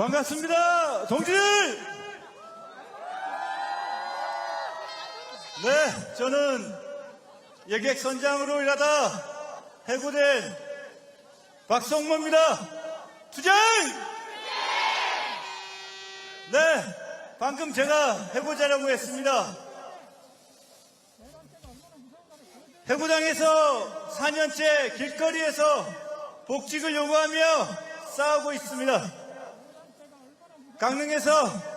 반갑습니다. 동지들! 네, 저는 여객 선장으로 일하다 해고된 박성모입니다. 투쟁! 네, 방금 제가 해고자라고 했습니다. 해고당에서 4년째 길거리에서 복직을 요구하며 싸우고 있습니다. 강릉에서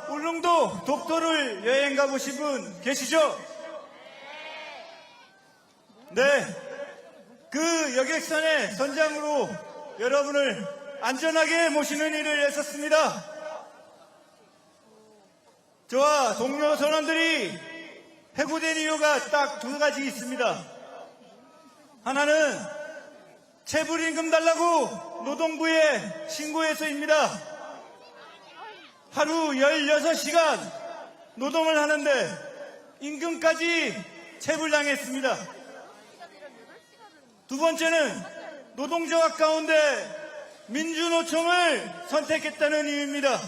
울릉도 독도를 여행 가보신 분 계시죠? 네. 그 여객선의 선장으로 여러분을 안전하게 모시는 일을 했었습니다. 저와 동료 선원들이 해고된 이유가 딱 두 가지 있습니다. 하나는 체불임금 달라고 노동부에 신고해서입니다. 하루 16시간 노동을 하는데 임금까지 체불당했습니다. 두 번째는 노동조합 가운데 민주노총을 선택했다는 이유입니다.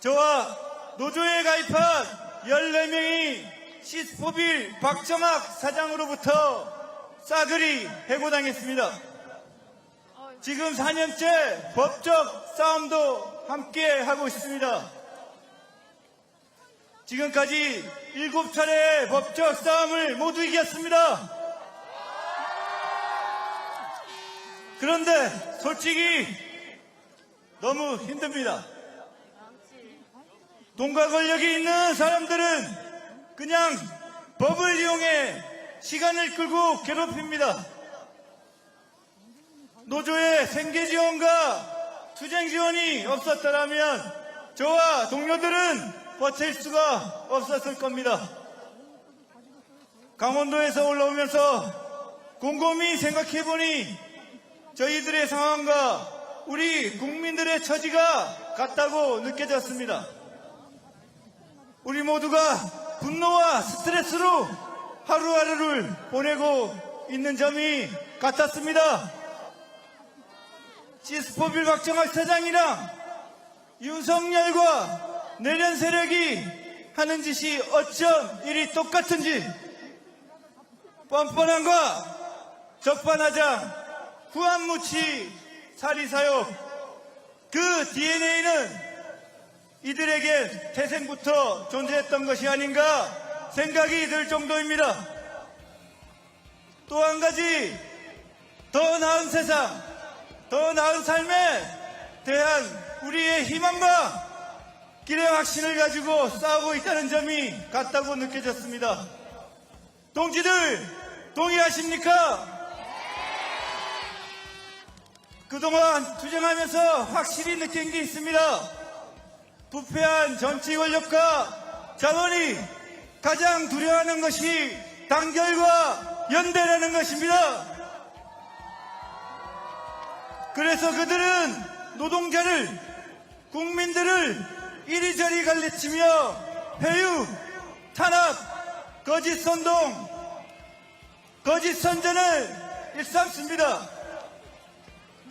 저와 노조에 가입한 14명이 시스포빌 박정학 사장으로부터 싸그리 해고당했습니다. 지금 4년째 법적 싸움도 함께 하고 있습니다. 지금까지 7차례의 법적 싸움을 모두 이겼습니다. 그런데 솔직히 너무 힘듭니다. 돈과 권력이 있는 사람들은 그냥 법을 이용해 시간을 끌고 괴롭힙니다. 노조의 생계 지원과 투쟁 지원이 없었더라면 저와 동료들은 버틸 수가 없었을 겁니다. 강원도에서 올라오면서 곰곰이 생각해보니 저희들의 상황과 우리 국민들의 처지가 같다고 느껴졌습니다. 우리 모두가 분노와 스트레스로 하루하루를 보내고 있는 점이 같았습니다. 시스포빌 박정학 사장이랑 윤석열과 내년 세력이 하는 짓이 어쩜 이리 똑같은지 뻔뻔함과 적반하장 후한무치 사리사욕 그 DNA는 이들에게 태생부터 존재했던 것이 아닌가 생각이 들 정도입니다. 또 한 가지 더 나은 세상, 더 나은 삶에 대한 우리의 희망과 길의 확신을 가지고 싸우고 있다는 점이 같다고 느껴졌습니다. 동지들 동의하십니까? 그동안 투쟁하면서 확실히 느낀 게 있습니다. 부패한 정치 권력과 자본이 가장 두려워하는 것이 단결과 연대라는 것입니다. 그래서 그들은 노동자를, 국민들을 이리저리 갈래치며 회유, 탄압, 거짓 선동, 거짓 선전을 일삼습니다.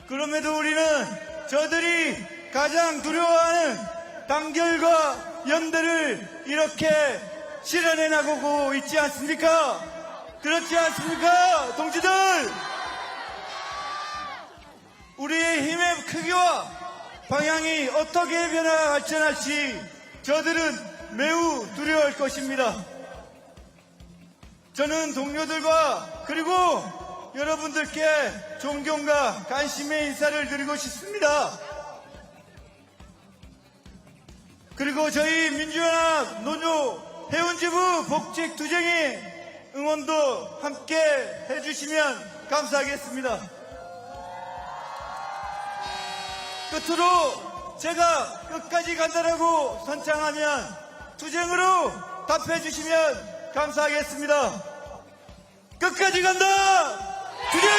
그럼에도 우리는 저들이 가장 두려워하는 단결과 연대를 이렇게 실현해 나가고 있지 않습니까? 그렇지 않습니까? 동지들! 우리의 힘의 크기와 방향이 어떻게 변화 발전할지 저들은 매우 두려워할 것입니다. 저는 동료들과 그리고 여러분들께 존경과 관심의 인사를 드리고 싶습니다. 그리고 저희 민주연합 노조 해운지부 복직 투쟁에 응원도 함께 해주시면 감사하겠습니다. 끝으로 제가 끝까지 간다라고 선창하면 투쟁으로 답해 주시면 감사하겠습니다. 끝까지 간다! 투쟁!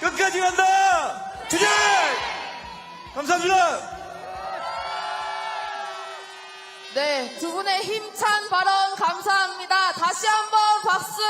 끝까지 간다! 투쟁! 감사합니다! 네, 두 분의 힘찬 발언 감사합니다. 다시 한번 박수